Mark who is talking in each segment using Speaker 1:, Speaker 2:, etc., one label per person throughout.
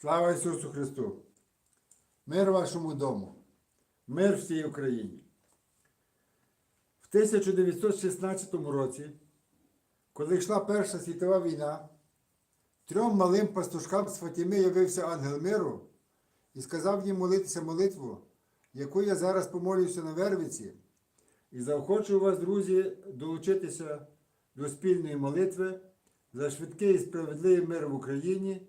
Speaker 1: Слава Ісусу Христу! Мир вашому дому, мир всій Україні. В 1916 році, коли йшла Перша світова війна, трьом малим пастушкам з Фатіми явився ангел миру і сказав їм молитися молитву, яку я зараз помолюся на Вервиці, і заохочую вас, друзі, долучитися до спільної молитви за швидкий і справедливий мир в Україні,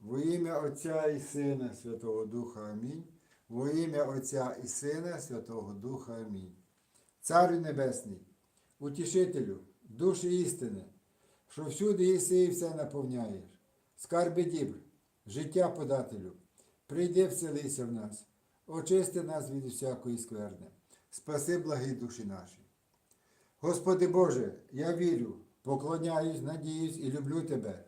Speaker 1: Во ім'я Отця і Сина Святого Духа Амінь. Во ім'я Отця і Сина Святого Духа Амінь. Царю Небесний, утішителю, душі істини, що всюди єси і все наповняєш, скарби дібр, життя подателю, прийди вселися в нас, очисти нас від усякої скверни, спаси благі душі наші. Господи Боже, я вірю, поклоняюсь, надіюсь і люблю Тебе.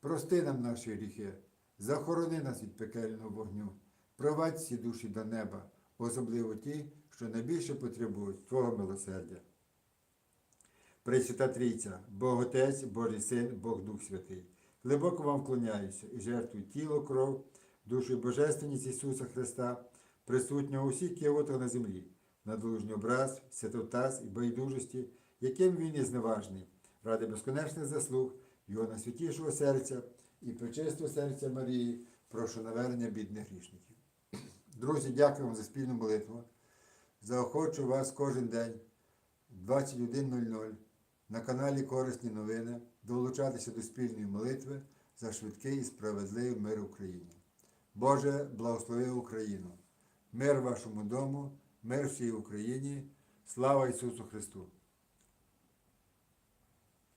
Speaker 1: прости нам наші гріхи, захорони нас від пекельного вогню, провадь всі душі до неба, особливо ті, що найбільше потребують Твого милосердя. Пресвята Трійця, Бог Отець, Божий Син, Бог Дух Святий. Глибоко вам вклоняюся і жертвую тіло, кров, душу і божественність Ісуса Христа, присутнього у всіх кіотах на землі, на дружній образ, святотаз і байдужості, яким він є зневажний, ради безконечних заслуг Його найсвятішого серця і пречистого серця Марії, прошу навернення бідних грішників. Друзі, дякую вам за спільну молитву. Заохочу вас кожен день 21.00 на каналі Корисні новини долучатися до спільної молитви за швидкий і справедливий мир в Україні. Боже, благослови Україну! Мир вашому дому, мир всій Україні, слава Ісусу Христу!